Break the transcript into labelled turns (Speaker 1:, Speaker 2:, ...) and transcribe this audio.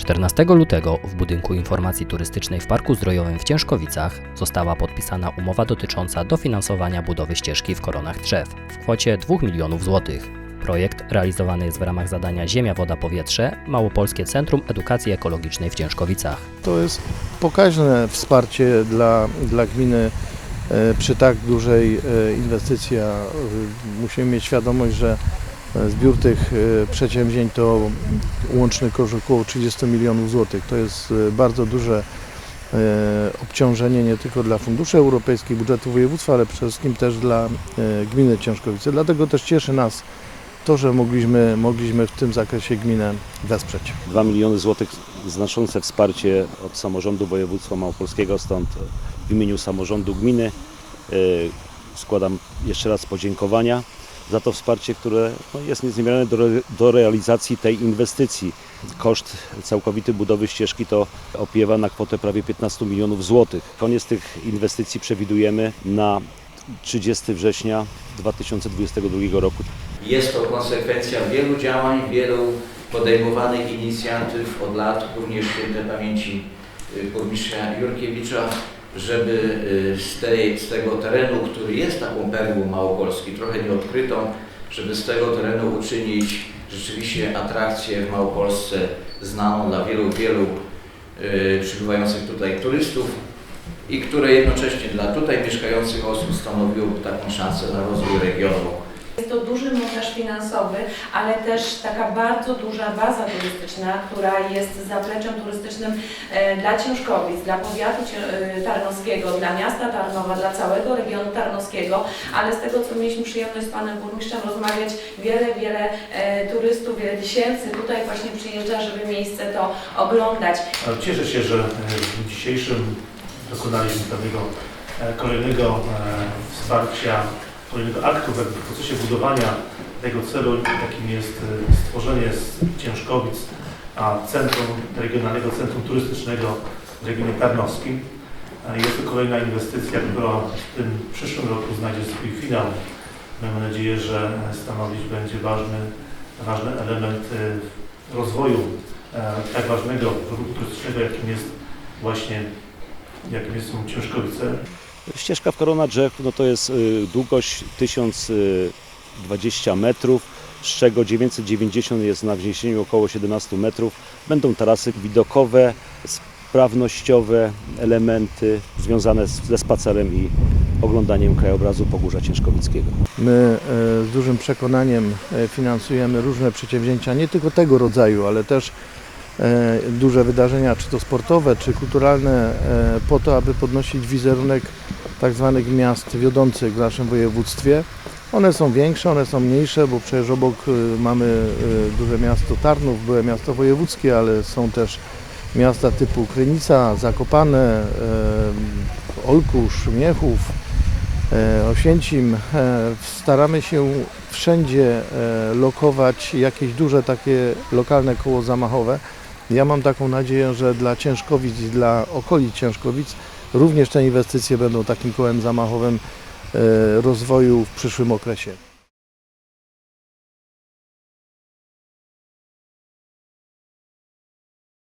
Speaker 1: 14 lutego w budynku informacji turystycznej w Parku Zdrojowym w Ciężkowicach została podpisana umowa dotycząca dofinansowania budowy ścieżki w koronach drzew w kwocie 2 milionów złotych. Projekt realizowany jest w ramach zadania Ziemia, Woda, Powietrze Małopolskie Centrum Edukacji Ekologicznej w Ciężkowicach.
Speaker 2: To jest pokaźne wsparcie dla, dla gminy e, przy tak dużej e, inwestycji. e, Musimy mieć świadomość, że zbiór tych e, przedsięwzięć to łączny koszt około 30 milionów złotych. To jest e, bardzo duże e, obciążenie nie tylko dla funduszy europejskich, budżetu województwa, ale przede wszystkim też dla e, gminy Ciężkowice. Dlatego też cieszy nas to, że mogliśmy, mogliśmy w tym zakresie gminę wesprzeć.
Speaker 3: 2 miliony złotych znaczące wsparcie od samorządu województwa małopolskiego, stąd w imieniu samorządu gminy składam jeszcze raz podziękowania za to wsparcie, które no, jest niezmiernie do, do realizacji tej inwestycji. Koszt całkowity budowy ścieżki to opiewa na kwotę prawie 15 milionów złotych. Koniec tych inwestycji przewidujemy na 30 września 2022 roku.
Speaker 4: Jest to konsekwencja wielu działań, wielu podejmowanych inicjatyw od lat, również świętej pamięci y, burmistrza Jurkiewicza, żeby y, z, tej, z tego terenu, który jest taką perłą Małopolski, trochę nieodkrytą, żeby z tego terenu uczynić rzeczywiście atrakcję w Małopolsce znaną dla wielu, wielu y, przybywających tutaj turystów i które jednocześnie dla tutaj mieszkających osób stanowiłoby taką szansę na rozwój regionu.
Speaker 5: Jest to duży montaż finansowy, ale też taka bardzo duża baza turystyczna, która jest zapleczem turystycznym e, dla Ciężkowic, dla powiatu e, tarnowskiego, dla miasta Tarnowa, dla całego regionu tarnowskiego, ale z tego co mieliśmy przyjemność z Panem Burmistrzem rozmawiać, wiele, wiele e, turystów, wiele tysięcy tutaj właśnie przyjeżdża, żeby miejsce to oglądać.
Speaker 6: Cieszę się, że w dzisiejszym dokonaliśmy pewnego kolejnego wsparcia, kolejnego aktu w procesie budowania tego celu, jakim jest e, stworzenie z Ciężkowic, a centrum, regionalnego centrum turystycznego w regionie tarnowskim. E, Jest to kolejna inwestycja, która w tym przyszłym roku znajdzie swój finał. Mamy nadzieję, że stanowić będzie ważny, ważny element e, rozwoju tak ważnego produktu turystycznego, jakim jest właśnie jakim są Ciężkowice.
Speaker 3: Ścieżka w korona drzew no to jest y, długość 1020 metrów, z czego 990 jest na wzniesieniu około 17 metrów. Będą tarasy widokowe, sprawnościowe elementy związane ze spacerem i oglądaniem krajobrazu Pogórza Ciężkowickiego.
Speaker 2: My e, z dużym przekonaniem e, finansujemy różne przedsięwzięcia, nie tylko tego rodzaju, ale też duże wydarzenia, czy to sportowe, czy kulturalne, e, po to, aby podnosić wizerunek tak zwanych miast wiodących w naszym województwie. One są większe, one są mniejsze, bo przecież obok e, mamy e, duże miasto Tarnów, byłe miasto wojewódzkie, ale są też miasta typu Krynica, Zakopane, e, Olkusz, Miechów, e, Oświęcim. E, Staramy się wszędzie e, lokować jakieś duże takie lokalne koło zamachowe. Ja mam taką nadzieję, że dla Ciężkowic i dla okolic Ciężkowic również te inwestycje będą takim kołem zamachowym e, rozwoju w przyszłym okresie.